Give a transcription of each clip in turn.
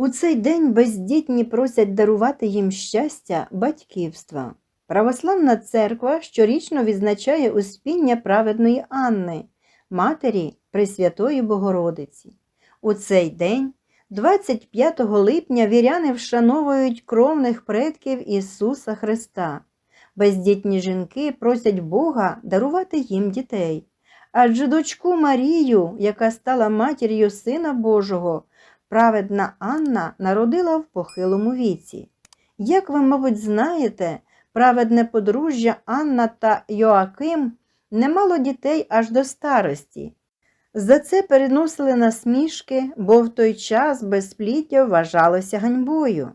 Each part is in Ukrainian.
У цей день бездітні просять дарувати їм щастя батьківства. Православна церква щорічно відзначає успіння праведної Анни, матері Пресвятої Богородиці. У цей день, 25 липня, віряни вшановують кровних предків Ісуса Христа. Бездітні жінки просять Бога дарувати їм дітей. Адже дочку Марію, яка стала матір'ю Сина Божого, праведна Анна народила в похилому віці. Як ви, мабуть, знаєте, праведне подружжя Анна та Йоаким не мало дітей аж до старості. За це переносили насмішки, бо в той час безпліття вважалося ганьбою.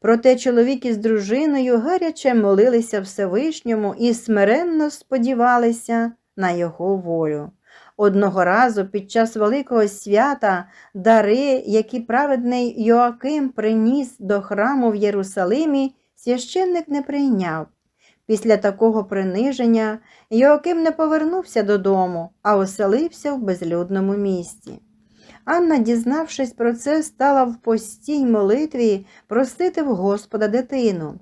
Проте чоловік із дружиною гаряче молилися Всевишньому і смиренно сподівалися на його волю. Одного разу під час Великого свята дари, які праведний Йоаким приніс до храму в Єрусалимі, священник не прийняв. Після такого приниження Йоаким не повернувся додому, а оселився в безлюдному місті. Анна, дізнавшись про це, стала в постій молитві просити в Господа дитину.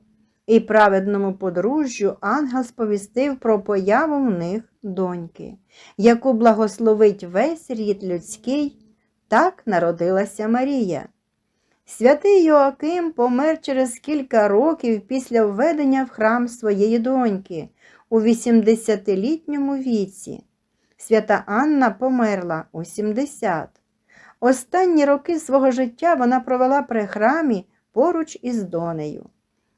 І праведному подружжю ангел сповістив про появу в них доньки, яку благословить весь рід людський, так народилася Марія. Святий Йоаким помер через кілька років після введення в храм своєї доньки у 80-літньому віці. Свята Анна померла у 70. Останні роки свого життя вона провела при храмі поруч із донею.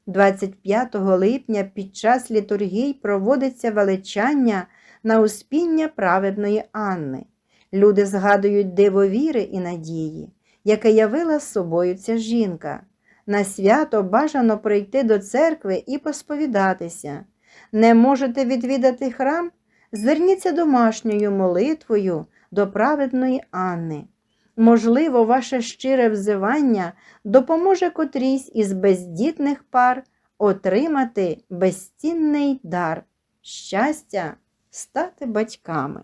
25 липня під час літургій проводиться величання на успіння праведної Анни. Люди згадують диво віри і надії, яке явила з собою ця жінка. На свято бажано прийти до церкви і посповідатися. Не можете відвідати храм? Зверніться домашньою молитвою до праведної Анни. Можливо, ваше щире взивання допоможе котрійсь із бездітних пар отримати безцінний дар щастя стати батьками.